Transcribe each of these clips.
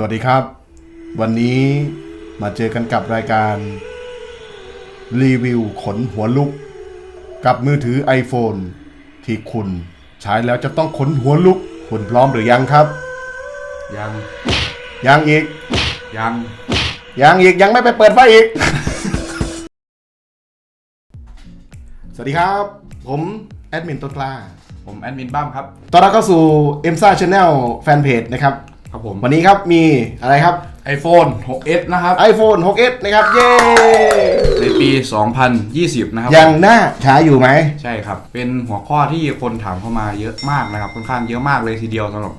สวัสดีครับ วันนี้มาเจอกันกับรายการ รีวิวขนหัวลุก กับมือถือ iPhone ที่คุณใช้แล้วจะต้องขนหัวลุก คุณพร้อมหรือยังครับ ยังยังอีกยังยังอีกยังไม่ไปเปิดไฟอีก สวัสดีครับ ผมแอดมินต้นกล้าผมแอดมินบ้ามครับ ตอนรับเข้าสู่ e m s a Channel Fanpage นะครับ ครับผม วันนี้ครับมีอะไรครับ iPhone 6s นะครับ iPhone 6s นะครับ เย้ ในปี 2020 นะครับยังน่าใช้อยู่ไหม ใช่ครับ เป็นหัวข้อที่คนถามเข้ามาเยอะมากนะครับ ค่อนข้างเยอะมากเลยทีเดียวสำหรับ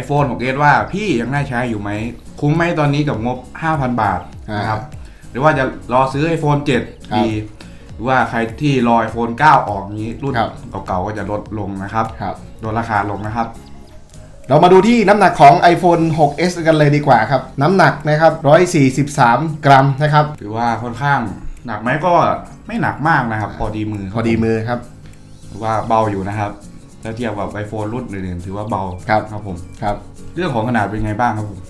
iPhone 6s ว่าพี่ยังน่าใช้อยู่ไหม คุ้มไหมตอนนี้กับงบ 5,000 บาทนะครับ หรือว่าจะรอซื้อ iPhone 7 ดีหรือว่าใครที่รอ iPhone 9 ออกนี้รุ่นครับเก่าๆก็จะลดลงนะครับครับลดราคาลงนะครับ เรามาดูที่น้ำหนักของ iPhone 6s กันเลยดีกว่าครับ น้ำหนักนะครับ 143 กรัมนะครับถือว่าค่อนข้างหนักไหมก็ไม่หนักมากนะครับ พอดีมือพอดีมือครับถือว่าเบาอยู่นะครับถ้าเทียบกับ iPhone รุ่นอื่นๆถือว่าเบาครับครับผมครับ เรื่องของขนาดเป็นไงบ้างครับผม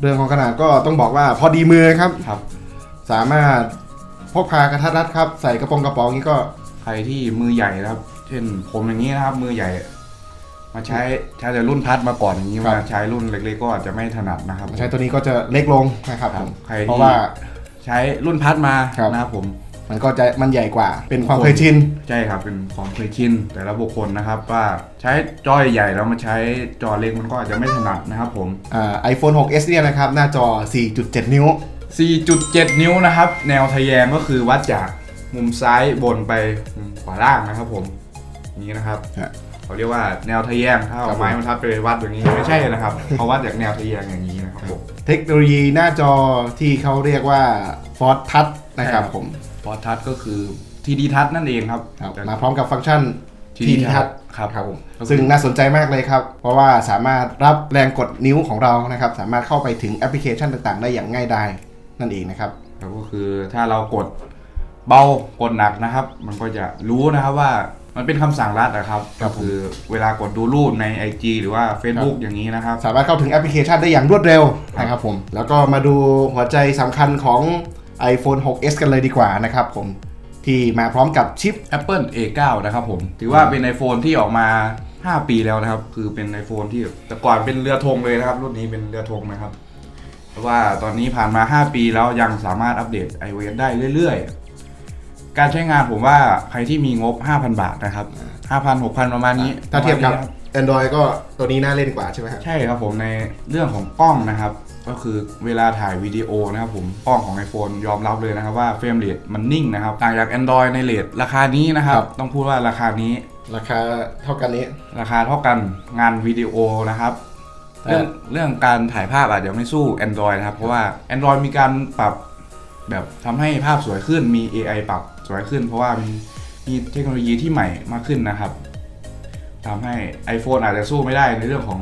เรื่องของขนาดก็ต้องบอกว่าพอดีมือครับครับ สามารถพกพากระทัดรัดครับ ใส่กระโปรงกระเป๋านี้ก็ใครที่มือใหญ่นะครับ เช่นผมอย่างนี้นะครับ มือใหญ่ มาใช้ใช้แต่รุ่นทัดมาก่อนอย่างนี้ครับ มาใช้รุ่นเล็กๆก็อาจจะไม่ถนัดนะครับใช้ตัวนี้ก็จะเล็กลงนะครับครัผบมใครเพราะที่ว่า ใช้รุ่นพัดมาครับ นะครับผม มันก็จะมันใหญ่กว่า เป็นความคนเคยชิน ใช่ครับเป็นของเคยชินแต่ละบุคคลนะครับ ว่าใช้จอใหญ่ๆแล้วมาใช้จอเล็กมันก็อาจจะไม่ถนัดนะครับผมอ่า iPhone 6s เนี่ยนะครับ หน้าจอ 4.7 นิ้ว 4.7 นิ้วนะครับ แนวทะแยงก็คือวัดจากมุมซ้ายบนไปมุมขวาล่างนะครับผมอย่างนี้นะครับฮะ เขาเรียกว่าแนวทะแยงถ้าครัเอาบไม้บรรทัดไปวัดอย่างนี้ไม่ใช่นะครับเขาวัดจากแนวทะแยงอย่างนี้นะครับผมเทคโนโลยีหน้าจอที่เขาเรียกว่า Force Touch นะครับใช่ครับผมพอทัชก็คือ TD ทัชนั่นเองครับครับแต่มาพร้อมกับฟังก์ชัน TD TD Touch ครับครับผมก็คือซึ่งน่าสนใจมากเลยครับ เพราะว่าสามารถรับแรงกดนิ้วของเรานะครับสามารถเข้าไปถึงแอปพลิเคชันต่างๆ ได้อย่างง่ายดายนั่นเองนะครับแล้วก็คือถ้าเรากดเบากดหนักนะครับ มันก็จะรู้นะครับว่า มันเป็นคำสั่งลัดนะครับ ครัก็บผม คือเวลากดดูรูปใน IG หรือว่า Facebook อย่างนี้นะครับ สามารถเข้าถึงแอปพลิเคชันได้อย่างรวดเร็วนะครับผม แล้วก็มาดูหัวใจสำคัญของ iPhone 6s กันเลยดีกว่านะครับผม ที่มาพร้อมกับชิป Apple A9 นะครับผม ถือว่าเป็น iPhone ที่ออกมา 5 ปีแล้วนะครับ คือเป็น iPhone ที่แต่ก่อนเป็นเรือธงเลยนะครับ รุ่นนี้เป็นเรือธงนะครับ เพราะว่าตอนนี้ผ่านมา 5 ปีแล้วยังสามารถอัปเดต iOS ได้เรื่อยๆ การใช้งานผมว่าใครที่มีงบ 5,000 บาทนะครับ 5,000 6,000 ประมาณนี้ถ้าเทียบกับประมาณนี้นะ Android ก็ตัวนี้น่าเล่นกว่าใช่ไหมครับ ใช่ครับผมในเรื่องของกล้องนะครับ ก็คือเวลาถ่ายวิดีโอนะครับผมกล้องของ iPhone ยอมรับเลยนะครับว่าเฟรมเรทมันนิ่งนะครับต่างจาก Android ในเรทราคานี้นะครับ ครับ ต้องพูดว่าราคานี้ราคาเท่ากันนี้ ราคาเท่ากันงานวิดีโอนะครับแต่ เรื่องเรื่องการถ่ายภาพอาจจะไม่สู้ Android นะครับ เพราะว่า Android มีการปรับ แบบทำให้ภาพสวยขึ้นมี AI ปรับสวยขึ้น เพราะว่ามีมีเทคโนโลยีที่ใหม่มากขึ้นนะครับทำให้ iPhone อาจจะสู้ไม่ได้ในเรื่องของ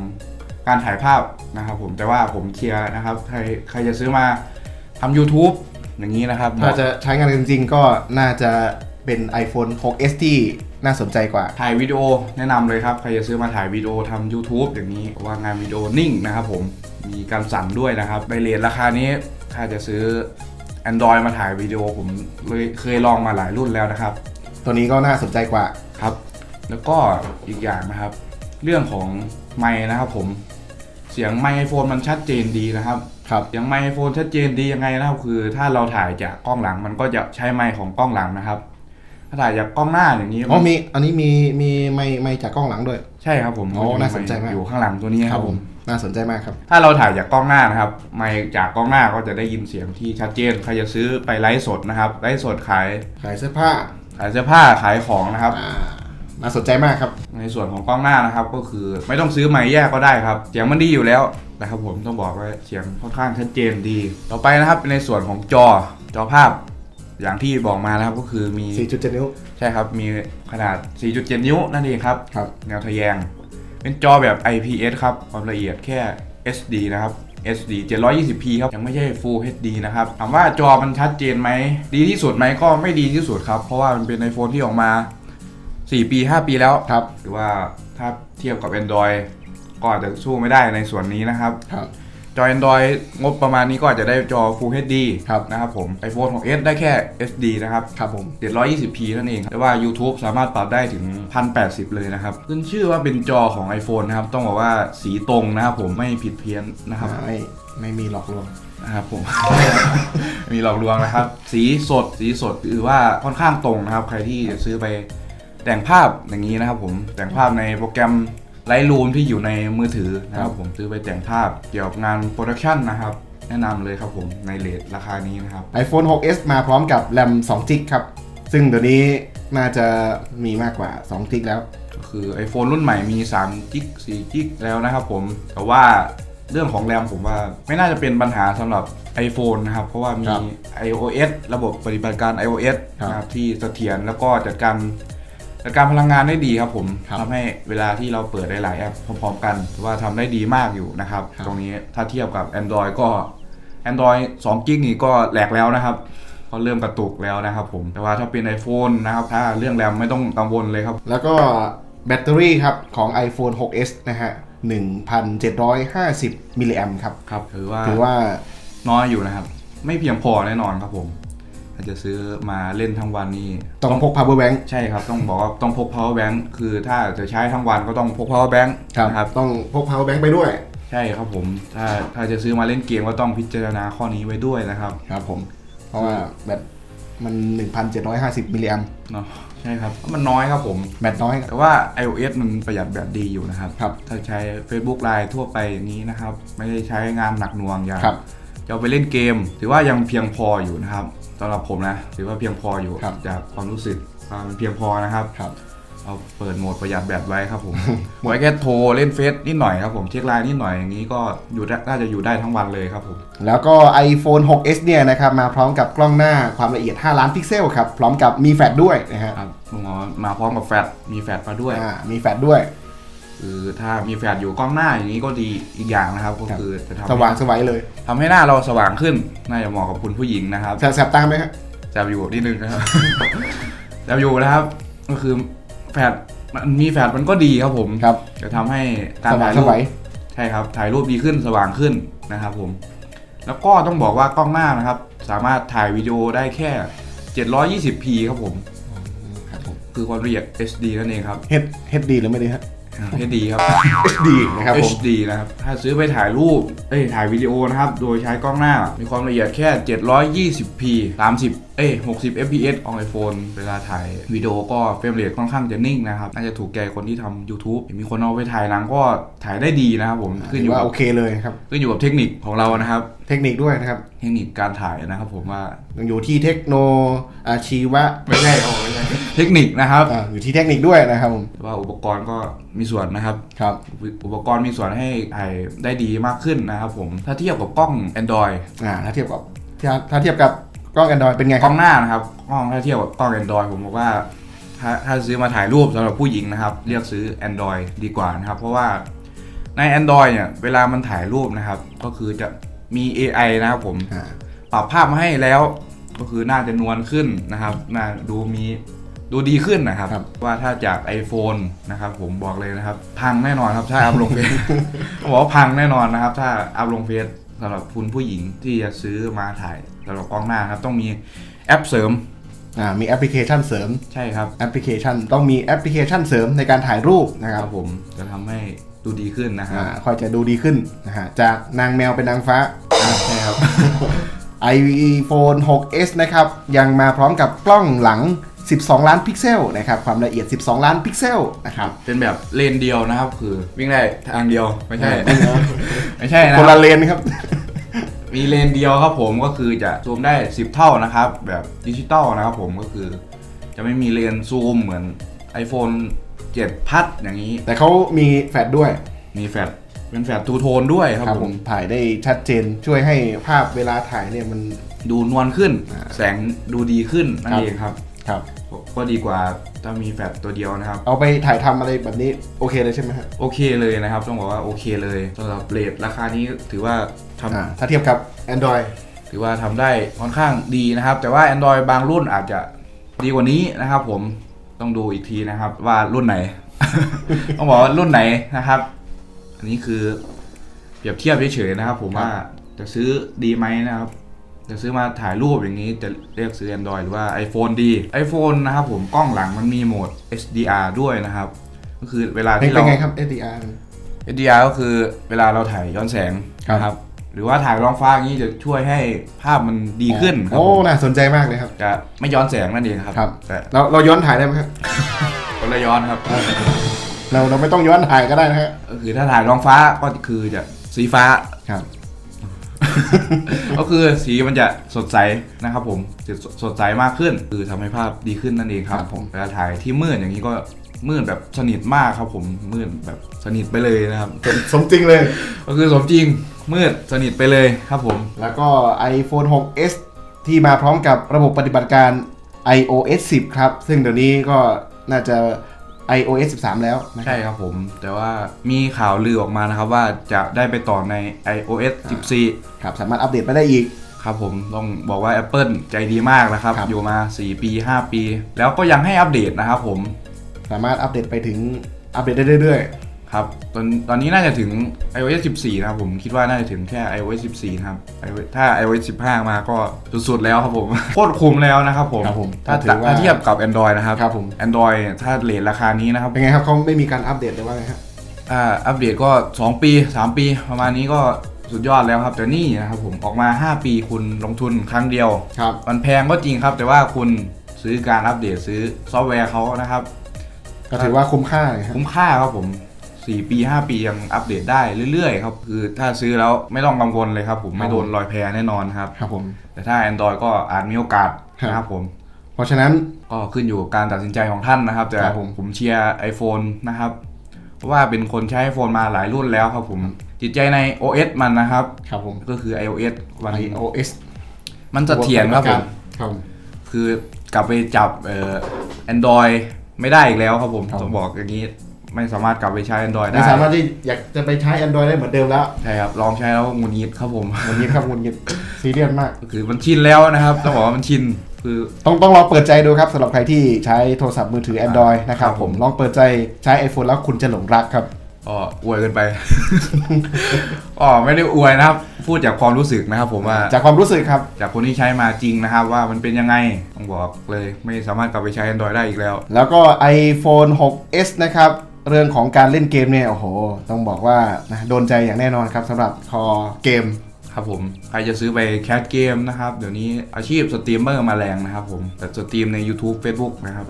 การถ่ายภาพนะครับผมแต่ว่าผมเคลียร์นะครับ ใครใครจะซื้อมาทำ YouTube อย่างนี้นะครับ ถ้าจะใช้งานจริง ๆ ก็น่าจะเป็น iPhone 6s ที่น่าสนใจกว่า ถ่ายวิดีโอแนะนำเลยครับ ใครจะซื้อมาถ่ายวิดีโอทำ YouTube อย่างนี้เพราะว่างานวิดีโอนิ่งนะครับผมมีการสั่นด้วยนะครับในเรทราคานี้ถ้าจะซื้อ Android มาถ่ายวิดีโอผมเลยเคยลองมาหลายรุ่นแล้วนะครับ ตัวนี้ก็น่าสนใจกว่าครับ แล้วก็อีกอย่างนะครับ เรื่องของไมค์นะครับผมเสียงไมค์ไอโฟนมันชัดเจนดีนะครับครับเสียงไมค์ไอโฟนชัดเจนดียังไงนะครับ คือ ถ้าเราถ่ายจากกล้องหลังมันก็จะใช้ไมค์ของกล้องหลังนะครับ ถ้าถ่ายจากกล้องหน้าอย่างนี้อ๋อมีอันนี้มีมีไม่ไม่จากกล้องหลังด้วย ใช่ครับผมโอ้น่าสนใจมากอยู่ข้างหลังตัวนี้ครับผม น่าสนใจมากครับ ถ้าเราถ่ายจากกล้องหน้านะครับไมค์จากกล้องหน้าก็จะได้ยินเสียงที่ชัดเจน ใครจะซื้อไปไลฟ์สดนะครับ ไลฟ์สดขาย ขายเสื้อผ้าขายเสื้อผ้าขายของนะครับ อ่าน่าสนใจมากครับ ในส่วนของกล้องหน้านะครับ ก็คือไม่ต้องซื้อไมค์แยกก็ได้ครับ เสียงมันดีอยู่แล้วนะครับผมต้องบอกว่าเสียงค่อนข้างชัดเจนดี ต่อไปนะครับในส่วนของจอจอภาพ อย่างที่บอกมานะครับก็คือมี4.7นิ้ว ใช่ครับมีขนาด 4.7 นิ้วนั่นเองครับ ครับ แนวทะแยง เป็นจอแบบ IPS ครับ ความละเอียดแค่ SD นะครับ SD 720p ครับ ยังไม่ใช่ Full HD นะครับ ถามว่าจอมันชัดเจนไหม ดีที่สุดไหมก็ไม่ดีที่สุดครับ เพราะว่ามันเป็น iPhone ที่ออกมา 4 ปี 5 ปีแล้วครับ หรือว่าถ้าเทียบกับ Android ก็อาจจะสู้ไม่ได้ในส่วนนี้นะครับครับ จอ Android งบประมาณนี้ก็อาจจะได้จอ Full HD ครับนะครับผม iPhone 6s ได้แค่ SD นะครับครับผม 720p นั่นเอง แต่ว่า YouTube สามารถปรับได้ถึง 1080 เลยนะครับขึ้นชื่อว่าเป็นจอของ iPhone นะครับ ต้องบอกว่าสีตรงนะครับผมไม่ผิดเพี้ยนนะครับไม่ไม่มีหลอกลวงนะครับผม มีหลอกลวงนะครับ สีสดสีสดหรือว่าค่อนข้างตรงนะครับ ใครที่จะซื้อไปแต่งภาพอย่างนี้นะครับผมแต่งภาพในโปรแกรม Lightroom ที่อยู่ในมือถือนะครับผมซื้อไปแต่งภาพเกี่ยวกับงานโปรดักชันนะครับแนะนำเลยครับผมในเลทราคานี้นะครับ iPhone 6s มาพร้อมกับแรม2จิกครับ ซึ่งเดี๋ยวนี้น่าจะมีมากกว่า2จิกแล้ว ก็คือ iPhone รุ่นใหม่มี3กิก4กิกแล้วนะครับผม แต่ว่าเรื่องของแรมผมว่าไม่น่าจะเป็นปัญหาสำหรับ iPhone นะครับ เพราะว่ามีครับ iOS ระบบปฏิบัติการ iOS ครับนะครับที่เสถียรแล้วก็จัดการ จัดการพลังงานได้ดีครับผมครับทำให้เวลาที่เราเปิดได้หลายแอปพร้อมๆกันถือว่าทำได้ดีมากอยู่นะครับ ครับ ตรงนี้ถ้าเทียบกับ Android ก็ Android 2กิกนี่ก็แหลกแล้วนะครับก็เริ่มกระตุกแล้วนะครับผมแต่ว่าถ้าเป็น iPhone นะครับถ้าเรื่องแรมไม่ต้องกังวลเลยครับ แล้วก็แบตเตอรี่ครับ ของ iPhone 6s นะฮะ 1,750 มิลลิแอมครับ ครับถือว่าถือว่าน้อยอยู่นะครับ ไม่เพียงพอแน่นอนครับผม ถ้าจะซื้อมาเล่นทั้งวันนี่ต้องพก power bank ใช่ครับต้องบอกว่าต้องพก power bank คือถ้าจะใช้ทั้งวันก็ต้องพก power bank นะครับต้องพก power bank ไปด้วย ใช่ครับผมถ้าถ้าจะซื้อมาเล่นเกมก็ต้องพิจารณาข้อนี้ไว้ด้วยนะครับครับผม เพราะว่าแบตมัน 1,750มิลลิแอมเนาะใช่ครับเพราะมันน้อยครับผมแบตน้อย แต่ว่า iOS มันประหยัดแบตดีอยู่นะครับครับถ้าใช้ Facebook Line ทั่วไปอย่างนี้นะครับ ไม่ได้ใช้งานหนักหน่วงอย่างครับจะเอาไปเล่นเกม ถือว่ายังเพียงพออยู่นะครับ สำหรับผมนะถือว่าเพียงพออยู่ครับ จากความรู้สึกอ่ามันเพียงพอนะครับ ครับ เอาเปิดโหมดประหยัดแบตไว้ครับผม ไว้แค่โทรเล่นเฟซนิดหน่อยครับผมเช็คไลน์นิดหน่อยอย่างนี้ก็อยู่ได้น่าจะอยู่ได้ทั้งวันเลยครับผมแล้วก็ iPhone 6s เนี่ยนะครับมาพร้อมกับกล้องหน้าความละเอียด 5 ล้านพิกเซลครับ พร้อมกับมีแฟลชด้วยนะฮะครับผมเอามาพร้อมกับแฟลชมีแฟลชมาด้วย อ่ามีแฟลชด้วย คือถ้ามีแฟลชอยู่กล้องหน้าอย่างนี้ก็ดีอีกอย่างนะครับ ก็ครับคือจะทำสว่างสวัยเลยทำให้หน้าเราสว่างขึ้นน่าจะเหมาะกับคุณผู้หญิงนะครับแสบตาไหมฮะจับอยู่นิดนึงนะครับจับอยู่นะครับ ก็คือแฟลชมันมีแฟลชมันก็ดีครับผมครับ จะทำให้การสว่าถ่างยสรูปวัยใช่ครับ ถ่ายรูปดีขึ้นสว่างขึ้นนะครับผม แล้วก็ต้องบอกว่ากล้องหน้านะครับ สามารถถ่ายวิดีโอได้แค่ 720p ครับผมครับผมคือความละเอียด HD นั่นเองครับ H HD หรือไม่ดีฮะ HD ครับ HD นะครับผม HD นะครับ ถ้าซื้อไปถ่ายรูปเอ้ยถ่ายวิดีโอนะครับ โดยใช้กล้องหน้า มีความละเอียดแค่ 720p 30เอ้ย60 fps ของ iPhone เวลาถ่ายวิดีโอก็เฟรมเรทค่อนข้างจะนิ่งนะครับ น่าจะถูกใจคนที่ทำ YouTube มีคนเอาไปถ่ายหนังก็ถ่ายได้ดีนะครับผม ขึ้นอยู่ว่ากับโอเคเลยครับ ขึ้นอยู่กับเทคนิคของเรานะครับ เทคนิคด้วยนะครับ เทคนิคการถ่ายนะครับผมว่ายังอยู่ที่เทคโนอาชีวะไม่ใช่โอ้ไม่ใช่เทคนิคนะครับอ่าอยู่ที่เทคนิคด้วยนะครับผมแต่ว่าอุปกรณ์ก็มีส่วนนะครับ ครับ อุปกรณ์มีส่วนให้ถ่ายได้ดีมากขึ้นนะครับผมถ้าเทียบกับกล้อง Android อ่าถ้าเทียบกับถ้าถ้าเทียบกับกล้อง Android เป็นไงกคล้รัอบงหน้านะครับกล้องถ้าเทียบกับกล้อง Android ผมบอกว่าถ้าถ้าซื้อมาถ่ายรูปสำหรับผู้หญิงนะครับ เลือกซื้อ Android ดีกว่านะครับ เพราะว่าใน Android เนี่ยเวลามันถ่ายรูปนะครับ ก็คือจะ มี AI นะครับผมอ่าปรับภาพมาให้แล้ว ก็คือน่าจะนวลขึ้นนะครับน่าดูมีดูดีขึ้นนะครับว่าถ้าจาก iPhone นะครับผมบอกเลยนะครับ พังแน่นอนครับถ้าอัพลงเฟซต้องบอกว่าพังแน่นอนนะครับ ถ้าอัพลงเฟซสำหรับคุณผู้หญิงที่จะซื้อมาถ่ายสำหรับกล้องหน้าครับ ต้องมีแอปเสริมอ่ามีแอปพลิเคชันเสริมใช่ครับ แอปพลิเคชันต้องมีแอปพลิเคชันเสริมในการถ่ายรูปนะคครัรับบผมจะทำให้ ดูดีขึ้นนะครัอ่าบค่อยจะดูดีขึ้นนะฮะจากนางแมวเป็นนางฟ้า ใช่ครับ iPhone 6s นะครับ ยังมาพร้อมกับกล้องหลัง 12 ล้านพิกเซลนะครับ ความละเอียด 12 ล้านพิกเซลนะครับ เป็นแบบเลนเดียวนะครับ คือวิ่งได้ทางเดียวไม่ใช่ ไม่ใช่ไม่ใช่นะคนครัละบเลนครับ มีเลนเดียวครับผมก็คือจะซูมได้ 10 เท่านะครับ แบบดิจิตอลนะครับผมก็คือ จะไม่มีเลนซูมเหมือน iPhone 7พัดอย่างนี้ แต่เขามีแฟลชด้วย มีแฟลชเป็นแฟลชทูโทนด้วยครับครับผผมมถ่ายได้ชัดเจนช่วยให้ภาพเวลาถ่ายเนี่ยมันดูนวลขึ้นอ่าแสงดูดีขึ้นนั่นครับเองครับครับก็ดีกว่าถ้ามีแฟลชตัวเดียวนะครับ เอาไปถ่ายทำอะไรแบบนี้โอเคเลยใช่ไหมฮะโอเคเลยนะครับ ต้องบอกว่าโอเคเลยสำหรับเรทราคานี้ถือว่าทำอ่าถ้าเทียบกับ Android ถือว่าทำได้ค่อนข้างดีนะครับ แต่ว่า Android บางรุ่นอาจจะดีกว่านี้นะครับผม ต้องดูอีกทีนะครับว่ารุ่นไหน ต้องบอกว่ารุ่นไหนนะครับ อันนี้คือเปรียบเทียบเฉยๆนะครับ ผมครับว่าจะซื้อดีไหมนะครับ จะซื้อมาถ่ายรูปอย่างนี้จะเรียกซื้อ Android หรือว่า iPhone ดี iPhone นะครับผมกล้องหลังมันมีโหมด HDR ด้วยนะครับ ก็คือเวลาเป็นที่เป็นเราไงครับ SDR HDR ก็คือเวลาเราถ่ายย้อนแสงครับนะครับ หรือว่าถ่ายรองฟ้าอย่างนี้จะช่วยให้ภาพมันดีขึ้นครับโอ้ผมน่าสนใจมากเลยครับ จะไม่ย้อนแสงนั่นเองครับครับ แต่เราเราย้อนถ่ายได้ไหมครับ คนละย้อนครับ เราเราไม่ต้องย้อนถ่ายก็ได้นะฮะก็คือถ้าถ่ายรองฟ้าก็คือจะสีฟ้า ครับ ก็คือสีมันจะสดใสนะครับผมจะสดใสมากขึ้น คือทำให้ภาพดีขึ้นนั่นเองครับ ครับผม เวลาถ่ายที่มืดอย่างนี้ก็ มืดแบบสนิทมากครับผมมืดแบบสนิทไปเลยนะครับสมสมจริงเลย ก็คือสมจริงมืดสนิทไปเลยครับผม แล้วก็ iPhone 6s ที่มาพร้อมกับระบบปฏิบัติการ iOS 10 ครับ ซึ่งเดี๋ยวนี้ก็น่าจะ iOS 13 แล้วนะครัใช่ครับผม แต่ว่ามีข่าวลือออกมานะครับว่าจะได้ไปต่อใน iOS 14 ครับ สามารถอัปเดตไปได้อีก ครับผมต้องบอกว่า Apple ใจดีมากนะครับ ครับ อยู่มา 4 ปี 5 ปี แล้วก็ยังให้อัปเดตนะครับผม สามารถอัปเดตไปถึงอัปเดตได้เรื่อยครับ ตอนตอนนี้น่าจะถึง iOS 14 นะครับผมคิดว่าน่าจะถึงแค่ iOS 14 นะครับ iOS ถ้า iOS 15 มาก็สุดๆแล้วครับผม โคตรคุ้มแล้วนะครับผมครับผมถ้าก็ถือว่าถ้าเทียบกับ Android นะครับครับผม Android ถ้าเลทราคานี้นะครับๆเป็นไงครับเขาไม่มีการอัปเดตเลยว่าไงครับถ้าอัปเดตก็ 2 ปี 3 ปี ประมาณนี้ก็สุดยอดแล้วครับ แต่นี่นะครับผมออกมา 5 ปีคุณลงทุนครั้งเดียวครับมันแพงก็จริงครับ แต่ว่าคุณซื้อการอัปเดตซื้อซอฟต์แวร์เขานะครับ ก็ถือว่าคุ้มค่าเลยครับ คุ้มค่าครับผม 4 ปี 5 ปียังอัปเดตได้เรื่อยๆครับ คือถ้าซื้อแล้วไม่ต้องกังวลเลยครับ ผมไม่โดนรอยแพรแน่นอนครับ ครับผม แต่ถ้า Android ก็อาจมีโอกาสครับ นะครับผม เพราะฉะนั้น ก็ขึ้นอยู่กับการตัดสินใจของท่านนะครับ แต่ครับผม ผมเชียร์ iPhone นะครับ เพราะว่าเป็นคนใช้ iPhone มาหลายรุ่นแล้วครับผม จิตใจใน OS มันนะครับ ครับผม ก็คือ iOS วัน iOS มันเสถียรครับผม ครับคือกลับไปจับเอ่อ Android ไม่ได้อีกแล้วครับผมครับ ต้องบอกอย่างนี้ไม่สามารถกลับไปใช้ Android ได้ไม่สามารถที่อยากจะไปใช้ Android ได้เหมือนเดิมแล้วใช่ครับลองใช้แล้วหงุนงิดครับผม วันนี้ครับคุณยิดซีเรียสมากก็คือมันชินแล้วนะครับต้องบอกว่ามันชินคือ ต้องต้องลองเปิดใจดูครับสำหรับใครที่ใช้โทรศัพท์มือถือ Android นะครับครับผผมมลองเปิดใจใช้ iPhone แล้วคุณจะหลงรักครับ ก็อวยกันไป อ๋อไม่ได้อวยนะครับ พูดจากความรู้สึกนะครับ ผมว่าจากความรู้สึกครับ จากคนที่ใช้มาจริงนะครับ ว่ามันเป็นยังไงต้องบอกเลยไม่สามารถกลับไปใช้ Android ได้อีกแล้ว แล้วก็ iPhone 6s นะครับ เรื่องของการเล่นเกมเนี่ย โอ้โห ต้องบอกว่านะโดนใจอย่างแน่นอนครับสำหรับคอเกมครับผมใครจะซื้อไปแคสเกมนะครับ เดี๋ยวนี้อาชีพสตรีมเมอร์มาแรงนะครับผมแต่สตรีมใน YouTube Facebook นะครับ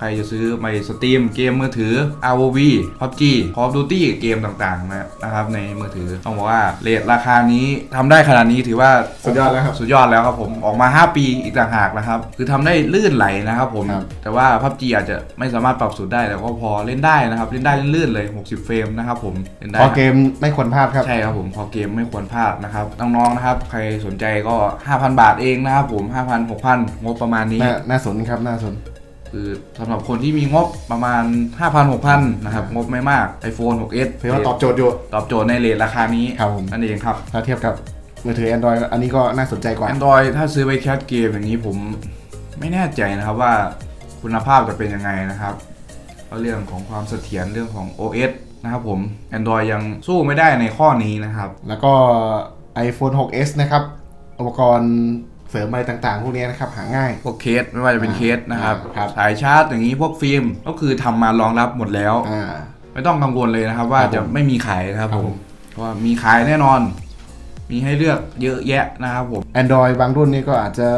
ใครจะซื้อไปสตรีมเกมมือถือ ROV PUBG Call of Duty เกมต่างๆนะนะครับในมือถือต้องบอกว่าเรทราคานี้ทำได้ขนาดนี้ถือว่าสุดยอดแล้วครับสุดยอดแล้วครับผมออกมา 5 ปีอีกต่างหากนะครับคือทำได้ลื่นไหลนะครับผมครับแต่ว่า PUBG อาจจะไม่สามารถปรับสูตรได้แต่ก็พอเล่นได้นะครับเล่นได้ลื่นๆเลย 60 เฟรมนะครับผมเล่นได้คอเกมไม่ควรพลาดครับใช่ครับผมพอเกมไม่ควรพลาดนะครับน้องๆนะครับใครสนใจก็ 5,000 บาทเองนะครับผม5,000 6,000งบประมาณนี้น่าน่าสนครับน่าสน คือสำหรับคนที่มีงบประมาณ 5,000 6,000 นะครับ งบไม่มาก iPhone 6s ถือว่าตอบโจทย์อยู่ ตอบโจทย์ในเรทราคานี้ครับผม นั่นเองครับ ถ้าเทียบกับมือถือ Android อันนี้ก็น่าสนใจกว่า Android ถ้าซื้อไปแคสเกมอย่างนี้ผมไม่แน่ใจนะครับว่าคุณภาพจะเป็นยังไงนะครับเพราะเรื่องของความเสถียรเรื่องของ OS นะครับผม Android ยังสู้ไม่ได้ในข้อนี้นะครับ แล้วก็ iPhone 6s นะครับ อุปกรณ์ เสริมอะไรต่างๆ พวกนี้นะครับหาง่าย พวกเคสไม่ว่าจะเป็นเคสนะครับครับ สายชาร์จอย่างนี้พวกฟิล์มก็คือทำมารองรับหมดแล้วอ่าไม่ต้องกังวลเลยนะครับ ว่าครับผมจะไม่มีขายนะครับครับผผมมเพราะว่ามีขายแน่นอน มีให้เลือกเยอะแยะนะครับผม Android บางรุ่นนี่ก็อาจจะ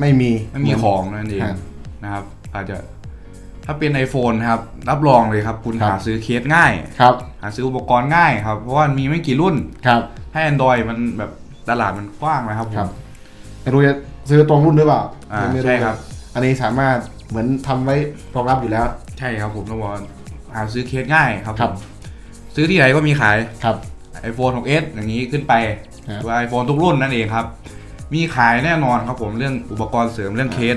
ไม่มีไม่มีของนั่นเองครับนะครับ อาจจะถ้าเป็น iPhone นะครับ รับรองเลยครับ คุณครับหาซื้อเคสง่ายครับ หาซื้ออุปกรณ์ง่ายครับ เพราะว่ามีไม่กี่รุ่นครับให้ Android มันแบบตลาดมันกว้างนะครับผครับม ไม่รู้จะซื้อตรงรุ่นหรือเปล่าอ่ายังไม่ใช่ครับ อันนี้สามารถเหมือนทำไว้รองรับอยู่แล้ว ใช่ครับผมต้องบอกว่าหาซื้อเคสง่ายครับครัผบมซื้อที่ไหนก็มีขาย ครับ iPhone 6s อย่างนี้ขึ้นไปครับ หรือว่า iPhone ทุกรุ่นนั่นเองครับ มีขายแน่นอนครับผมเรื่องอุปกรณ์เสริมเรื่องเคส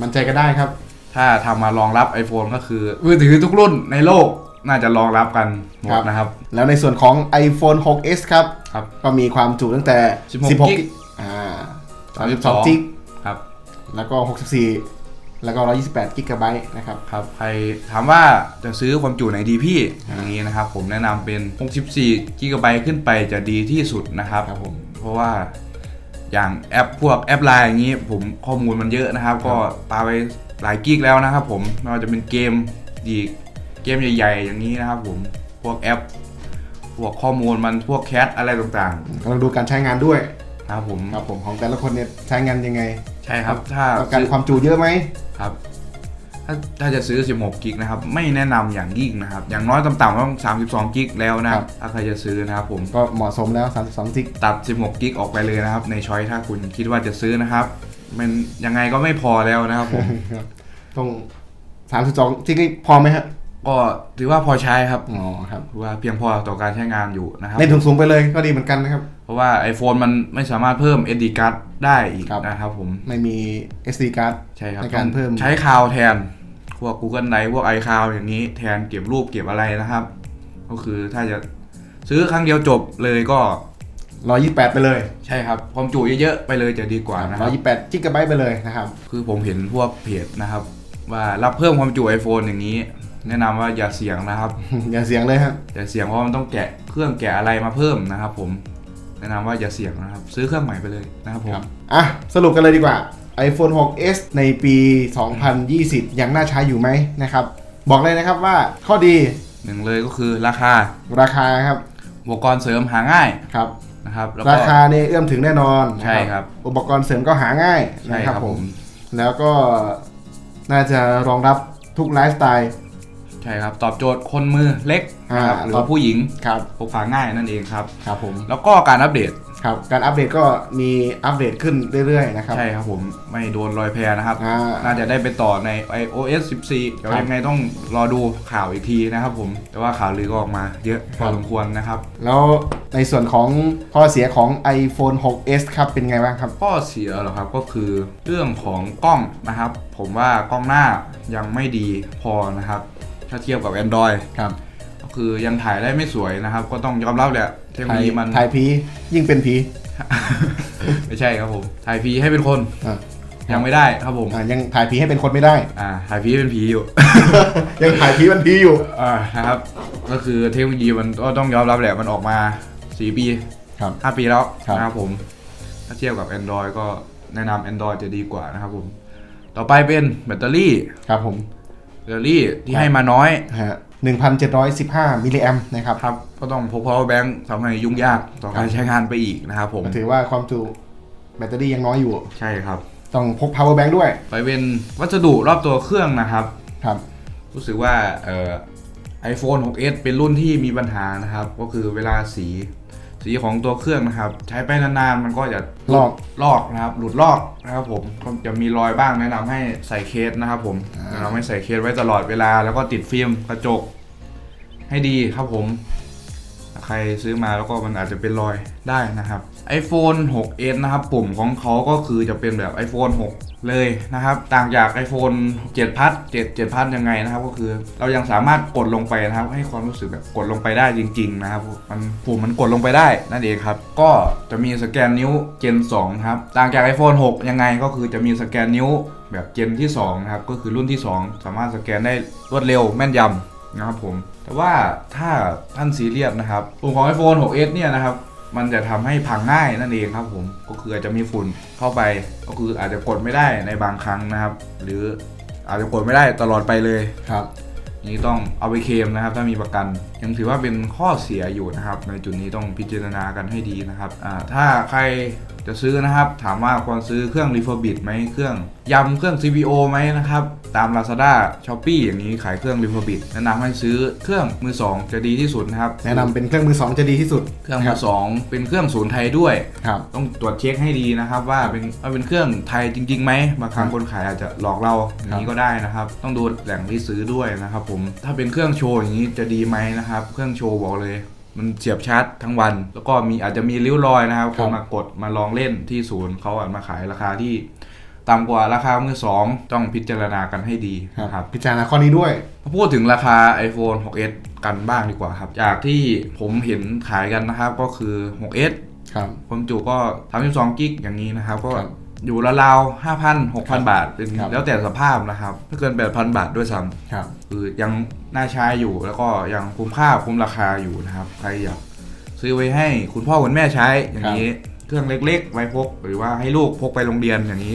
มันใจก็ได้ครับ ถ้าทำมารองรับ iPhone ก็คือมือถือทุกรุ่นในโลกน่าจะรองรับกันหมครัดบ นะครับ แล้วในส่วนของ iPhone 6s ครับ ครับก็มีความจุตั้งแต่16 16กิกอ่า 32 32กิกครับ แล้วก็64แล้วก็128กิกะไบต์นะครับ ครับ ใครถามว่าจะซื้อความจุไหนดีพี่อย่างนี้นะครับ ผมแนะนำเป็น64 g b ขึ้นไปจะดีที่สุดนะครับครับผมเพราะว่าอย่างแอปพวกแอปไลน์อย่างนี้ผมข้อมูลมันเยอะนะครับ ก็ปาไปหลายกิกแล้วนะครับ ผมไม่ว่าจะเป็นเกมอีกเกมใหญ่ๆ อย่างนี้นะครับ ผมพวกแอปพวกข้อมูลมันพวกแคทอะไรต่างกำลังดูการใช้งานด้วยๆ ครับผมครับผมของแต่ละคนเนี่ยใช้งานยังไงใช่ครับถ้าต้องการซื้อความจุเยอะไหมครับ ถ้าถ้าจะซื้อ 16 กิกนะครับ ไม่แนะนำอย่างยิ่งนะครับ อย่างน้อยต่ำๆต้อง 32 กิกแล้วนะถ้าใครจะซื้อนะครับผมก็เหมาะสมแล้ว 32 กิกตัด 16 กิกออกไปเลยนะครับ ในช้อยถ้าคุณคิดว่าจะซื้อนะครับ มันยังไงก็ไม่พอแล้วนะครับผมครับต้อง32กิกนี่พอไหมฮะก็ถือว่าพอใช้ครับอ๋อครับถือว่าเพียงพอต่อการใช้งานอยู่นะครับเล่นสูงๆไปเลยก็ดีเหมือนกันนะครับเพ ราะว่า iPhone มันไม่สามารถเพิ่ม SD card ได้อีกครับนะครับผม ไม่มี SD card ใช่ครับในการเพิ่ม ใช้คลาวแทน พวก Google Drive พวก iCloud อย่างนี้แทนเก็บรูปเก็บอะไรนะครับ ก็คือถ้าจะซื้อครั้งเดียวจบเลยก็128ไปเลย ใช่ครับความจุเยอะๆไปเลยจะดีกว่านะครับ128กิกะไบต์ไปเลยนะครับ คือผมเห็นพวกเพจนะครับ ว่ารับเพิ่มความจุ iPhone อย่างนี้ แนะนำว่าอย่าเสี่ยงนะครับ อย่าเสียงเลยครับอย่าเสี่ยงเพราะมันต้องแกะเครื่องแกะอะไรมาเพิ่มนะครับผม แนะนำว่าอย่าเสี่ยงนะครับ ซื้อเครื่องใหม่ไปเลยนะครับผม อะ สรุปกันเลยดีกว่า iPhone 6s ในปี 2020 ยังน่าใช้อยู่ไหมนะครับ บอกเลยนะครับว่าข้อดีหนึ่งเลยก็คือราคาราคาครับ อุปกรณ์เสริมหาง่ายครับ นะครับแล้วก็ ราคาเนี่ยเอื้อมถึงแน่นอนนะใช่ครับอุปกรณ์เสริมก็หาง่ายใช่นะคครัรับบผผม ม แล้วก็น่าจะรองรับทุกไลฟ์สไตล์ ใช่ครับ ตอบโจทย์คนมือเล็ก นะครับอ่าหรือว่าผู้หญิงครับพกพาง่ายนั่นเองครับ ครับผมแล้วก็การอัปเดตครับการอัปเดตก็มีอัปเดตขึ้นเรื่อยๆนะครับ ใช่ครับผมไม่โดนรอยแพนะครับ อ่าน่าจะได้ไปต่อใน iOS 14 เดี๋ยวครับ ยังไงต้องรอดูข่าวอีกทีนะครับผม แต่ว่าข่าวลือก็ออกมาเยอะพอสมควรนะครับ แล้วในส่วนของข้อเสียของ iPhone 6s ครับเป็นไงบ้างครับ ข้อเสียเหรอครับก็คือเรื่องของกล้องนะครับ ผมว่ากล้องหน้ายังไม่ดีพอนะครับ ถ้าเทียบกับ Android ครับก็ คือยังถ่ายได้ไม่สวยนะครับ ก็ต้องยอมรับแหละเทคโนโลยีมัน ถ่ายผียิ่งเป็นผีไม่ใช่ครับผมถ่ายผีให้เป็นคน อะยังไม่ได้ครับผม อะยังถ่ายผีให้เป็นคนไม่ได้ อ่าถ่ายผีให้เป็นผีอยู่ ยังถ่ายผีเป็นผีอยู่ อ่านะครับ ก็คือเทคโนโลยีมันก็ต้องยอมรับแหละมันออกมา4ปีครับ5ปีแล้วครับ นะครับผม ถ้าเทียบกับ Android ก็แนะนำ Android จะดีกว่านะครับผม ต่อไปเป็นแบตเตอรี่ ครับผม แบตเตอรี่ที่ครับให้มาน้อย ฮะ 1,715 มิลลิแอมนะครับครับก็ต้องพก power bank ทำให้ยุ่งยากต่อการใช้งานไปอีกนะครับผมถือว่าความจุแบตเตอรี่ยังน้อยอยู่ ใช่ครับ ต้องพก power bank ด้วย ไปเป็นวัสดุรอบตัวเครื่องนะครับครับ รู้สึกว่าเอ่อ iPhone 6s เป็นรุ่นที่มีปัญหานะครับ ก็คือเวลาสี สีของตัวเครื่องนะครับ ใช้ไปนานๆมันก็จะลอกลอกนะครับ หลุดลอกนะครับผมก็จะมีรอยบ้างแนะนำให้ใส่เคสนะครับผมแนะนำให้ใส่เคสไว้ตลอดเวลา แล้วก็ติดฟิล์มกระจกให้ดีครับผมถ้าใครซื้อมาแล้วก็มันอาจจะเป็นรอยได้นะครับ iPhone 6s นะครับปุ่มของเขาก็คือจะเป็นแบบ iPhone 6 เลยนะครับ ต่างจาก iPhone 7พัท7 7พัทยังไงนะครับ ก็คือเรายังสามารถกดลงไปนะครับ ให้ความรู้สึกแบบกดลงไปได้จริง ๆ นะครับมันปุ่มมันกดลงไปได้นั่นเองครับ ก็จะมีสแกนนิ้ว Gen 2ครับต่างจาก iPhone 6 ยังไงก็คือจะมีสแกนนิ้วแบบเจนที่2นะครับก็คือรุ่นที่ 2 สามารถสแกนได้รวดเร็วแม่นยำ นะครับผม แต่ว่าถ้าท่านซีเรียสนะครับปุ่มของ iPhone 6s เนี่ยนะครับ มันจะทำให้พังง่ายนั่นเองครับผม ก็คืออาจจะมีฝุ่นเข้าไป ก็คืออาจจะกดไม่ได้ในบางครั้งนะครับ หรืออาจจะกดไม่ได้ตลอดไปเลยครับ นี่ต้องเอาไปเคลมนะครับ ถ้ามีประกัน ยังถือว่าเป็นข้อเสียอยู่นะครับ ในจุดนี้ต้องพิจารณากันให้ดีนะครับอ่าถ้าใครจะซื้อนะครับ ถามว่าควรซื้อเครื่อง r e f u r b i t ไหมเครื่องยำเครื่อง CVO ไหมนะครับ ตาม Lazada Shopee อย่างนี้ขายเครื่อง r e f u r b i t แนะนำให้ซื้อเครื่องมือสองจะดีที่สุดนะครับแนะนำเป็นเครื่องมือสองจะดีที่สุด เครื่องคมืรัอสองเป็นเครื่องศูนย์ไทยด้วย ครับต้องตรวจเช็คให้ดีนะครับ ว่าเป็นว่าเป็นเครื่องไทยจริงๆไหมบางครั้งครับคนขายอาจจะหลอกเราอย่างนี้ก็ได้นะครับ ต้องดูแหล่งที่ซื้อด้วยนะครับผมถ้าเป็นเครื่องโชว์อย่างนี้จะดีไหมนะครับ เครื่องโชว์บอกเลยมันเสียบชาร์จทั้งวัน แล้วก็มีอาจจะมีริ้วรอยนะครับคครับนมากดมาลองเล่นที่ศูนย์เขาอาจมาขายราคาที่ ต่ำกว่าราคามือสองต้องพิจารณากันให้ดีนะครับพิจารณาข้อนี้ด้วยมาพูดถึงราคา iPhone 6s กันบ้างดีกว่าครับ จากที่ผมเห็นขายกันนะครับก็คือ 6s ครับความจุก็32กิกอย่างนี้นะครับ ก็ครับอยู่ราวๆห้าพันหกพันบาทเป็นครับแล้วแต่สภาพนะครับไม่เกินแปดพันบาทด้วยซ้ำครับคือยังน่าใช้อยู่แล้วก็ยังคุ้มค่าคุ้มราคาอยู่นะครับ ใครอยากซื้อไว้ให้คุณพ่อคุณแม่ใช้อย่างนี้ เครื่องเล็กๆ ไว้พก หรือว่าให้ลูกพกไปโรงเรียนอย่างนี้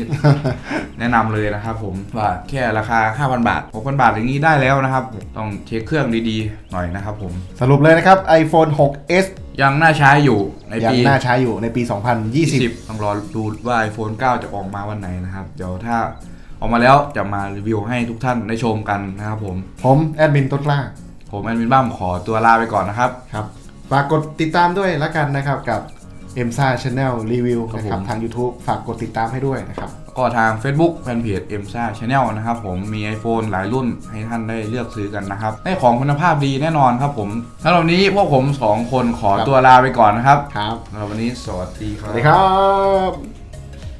แนะนำเลยนะครับผมว่าแค่ราคา 5,000 บาท 6,000 บาทอย่างนี้ได้แล้วนะครับ ต้องเช็คเครื่องดีๆ หน่อยนะครับผม สรุปเลยนะครับ iPhone 6s ยังน่าใช้อยู่ในยังปีน่าใช้อยู่ในปี2020 20 ต้องรอดูว่า iPhone 9 จะออกมาวันไหนนะครับ เดี๋ยวถ้าออกมาแล้วจะมารีวิวให้ทุกท่านได้ชมกันนะครับผม ผมแอดมินต้นกล้า ผมแอดมินบ้ามขอตัวลาไปก่อนนะครับ ครับ ฝากกดติดตามด้วยละกันนะครับกับ e m s a Channel Review ครับนะครับผมทาง YouTube ฝากกดติดตามให้ด้วยนะครับ ก็ทาง Facebook แฟนเพจ e m s a Channel นะครับผมมี iPhone หลายรุ่นให้ท่านได้เลือกซื้อกันนะครับได้ของคุณภาพดีแน่นอนครับผมสำหรับวันนี้พวกผม 2 คนขอครับ ตัวลาไปก่อนนะครับครับ สำหรับวันนี้สวัสดีคสรับ วัสดีครับ